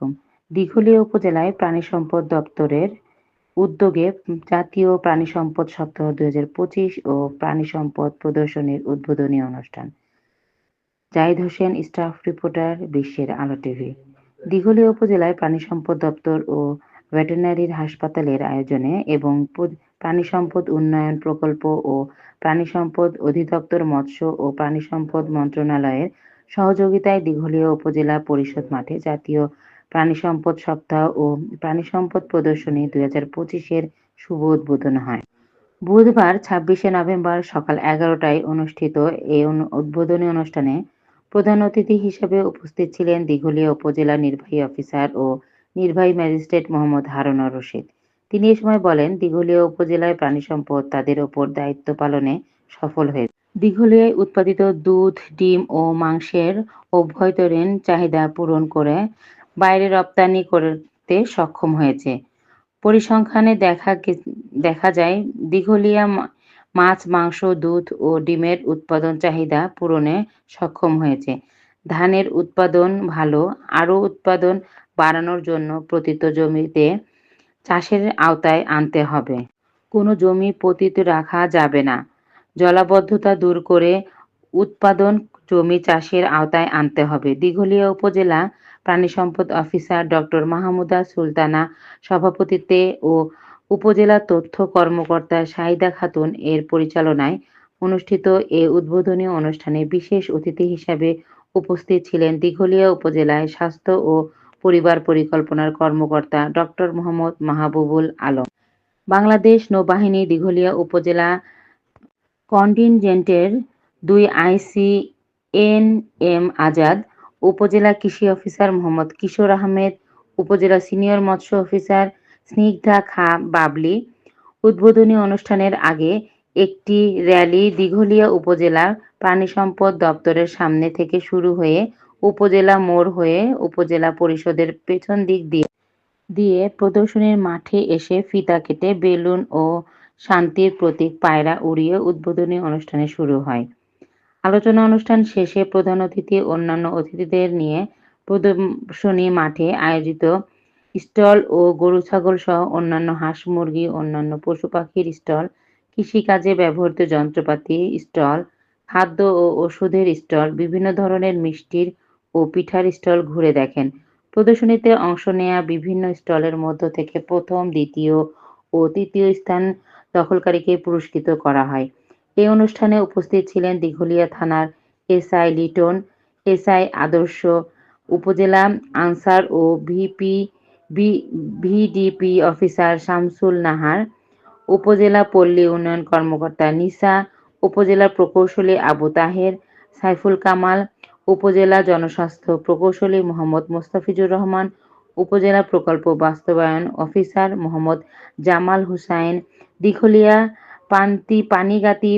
আলাইকুম। দিঘলিয়া উপজেলায় প্রাণী সম্পদ দপ্তরের উদ্যোগে জাতীয় প্রাণী সম্পদ সপ্তাহ দুই হাজার পঁচিশ ও প্রাণী সম্পদ প্রদর্শনীর উদ্বোধনী অনুষ্ঠান। জাহিদ হোসেন, স্টাফ রিপোর্টার, বিশ্বের আলো টিভি। দিঘলিয়া উপজেলায় প্রাণী সম্পদ দপ্তর ও ভেটেরিনারির হাসপাতালের আয়োজনে এবং প্রাণী সম্পদ উন্নয়ন প্রকল্প ও প্রাণী সম্পদ অধিদপ্তর মৎস্য ও প্রাণী সম্পদ মন্ত্রণালয়ের সহযোগিতায় দিঘলিয়া উপজেলা পরিষদ মাঠে জাতীয় প্রাণী সম্পদ সপ্তাহ ও প্রাণী সম্পদ প্রদর্শনী দুই হাজার পঁচিশের শুভ উদ্বোধন হয়। বুধবার ছাব্বিশে নভেম্বর সকাল এগারোটায় অনুষ্ঠিত এই উদ্বোধনী অনুষ্ঠানে প্রধান অতিথি হিসেবে উপস্থিত ছিলেন দিঘলিয়া উপজেলা নির্বাহী অফিসার ও নির্বাহী ম্যাজিস্ট্রেট মোহাম্মদ হারুনুর রশিদ। তিনি এ সময় বলেন, দিঘলিয়া উপজেলায় প্রাণী সম্পদ তাদের ওপর দায়িত্ব পালনে সফল হয়েছে দিঘলিয়ায় উৎপাদিত দুধ, ডিম ও মাংসের অভ্যন্তরীণ চাহিদা পূরণ করে বাইরে রপ্তানি করতে সক্ষম হয়েছে। পরিসংখ্যানে দেখা দেখা যায়, দিঘলিয়া মাছ, মাংস, দুধ ও ডিমের উৎপাদন চাহিদা পূরণে সক্ষম হয়েছে। ধানের উৎপাদন ভালো, আরও উৎপাদন বাড়ানোর জন্য প্রতিত জমিতে চাষের আওতায় আনতে হবে। কোনো জমি পতিত রাখা যাবে না। জলাবদ্ধতা দূর করে উৎপাদন জমি চাষের আওতায় আনতে হবে। দিঘলিয়া উপজেলা প্রাণী সম্পদ অফিসার ডক্টর মাহমুদা সুলতানা, সভাপতিত্বে ও উপজেলা তথ্য কর্মকর্তা শাহিদা খাতুন এর পরিচালনায় অনুষ্ঠিত এ উদ্বোধনী অনুষ্ঠানে বিশেষ অতিথি হিসাবে উপস্থিত ছিলেন দিঘলিয়া উপজেলায় স্বাস্থ্য ও পরিবার পরিকল্পনার কর্মকর্তা ডক্টর মোহাম্মদ মাহবুবুল আলম। বাংলাদেশ নৌবাহিনী দিঘলিয়া উপজেলা কন্টিনজেন্টের দুই আইসি এন এম আজাদ উপজেলা কৃষি অফিসার মোহাম্মদ কিশোর আহমেদ, উপজেলা সিনিয়র মৎস্য অফিসার স্নিগ্ধা খা বাবলি। উদ্বোধনী অনুষ্ঠানের আগে একটি র্যালি দিঘলিয়া উপজেলার প্রাণী সম্পদ দপ্তরের সামনে থেকে শুরু হয়ে উপজেলা মোড় হয়ে উপজেলা পরিষদের পেছন দিক দিয়ে দিয়ে প্রদর্শনীর মাঠে এসে ফিতা কেটে বেলুন ও শান্তির প্রতীক পায়রা উড়িয়ে উদ্বোধনী অনুষ্ঠানে শুরু হয়। আলোচনা অনুষ্ঠান শেষে প্রধান অতিথি অন্যান্য অতিথিদের নিয়ে প্রদর্শনী মাঠে আয়োজিত স্টল ও গরু ছাগল সহ অন্যান্য হাঁস, মুরগি, অন্যান্য পশু পাখির স্টল, কৃষিকাজে ব্যবহৃত যন্ত্রপাতি স্টল, খাদ্য ও ওষুধের স্টল, বিভিন্ন ধরনের মিষ্টির ও পিঠার স্টল ঘুরে দেখেন। প্রদর্শনীতে অংশ নেয়া বিভিন্ন স্টলের মধ্য থেকে প্রথম, দ্বিতীয় ও তৃতীয় স্থান দখলকারীকে পুরস্কৃত করা হয়। এই অনুষ্ঠানে উপস্থিত ছিলেন দিঘলিয়া থানার এসআই লিটন, এসআই আদর্শ, উপজেলা আনসার ও VP VDP officer Shamsul Nahar, উপজেলা পল্লী উন্নয়ন কর্মকর্তা নিসা, উপজেলা প্রকৌশলী আবু তাহের, সাইফুল কামাল, উপজেলা জনস্বাস্থ্য প্রকৌশলী মোহাম্মদ মোস্তাফিজুর রহমান, উপজেলা প্রকল্প বাস্তবায়ন অফিসার মোহাম্মদ জামাল হুসাইন, দিঘলিয়া পান্তি, পানিগাতি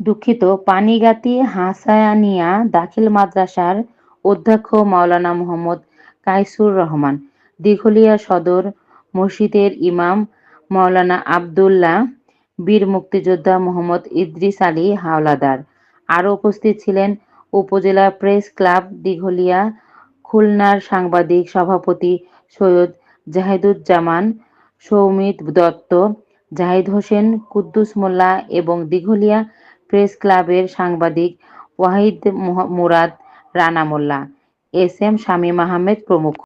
দুঃখিত, পানিগাতি হাসানিয়া দাখিল মাদ্রাসার অধ্যক্ষ মাওলানা মোহাম্মদ কাইসুর রহমান, দিঘলিয়া সদর মসজিদের ইমাম মাওলানা আবদুল্লাহ বীর মুক্তিযোদ্ধা মোহাম্মদ ইদ্রিস আলী হাওলাদার। আরও উপস্থিত ছিলেন উপজেলা প্রেস ক্লাব দিঘলিয়া খুলনার সাংবাদিক সভাপতি সৈয়দ জাহেদুজ্জামান সৌমিত দত্ত জাহিদ হোসেন, কুদ্দুস মোল্লা এবং দিঘলিয়া প্রেস ক্লাবের সাংবাদিক ওয়াহিদ মুরাদ রানা মোল্লা। এস এম শামীম আহমেদ প্রমুখ।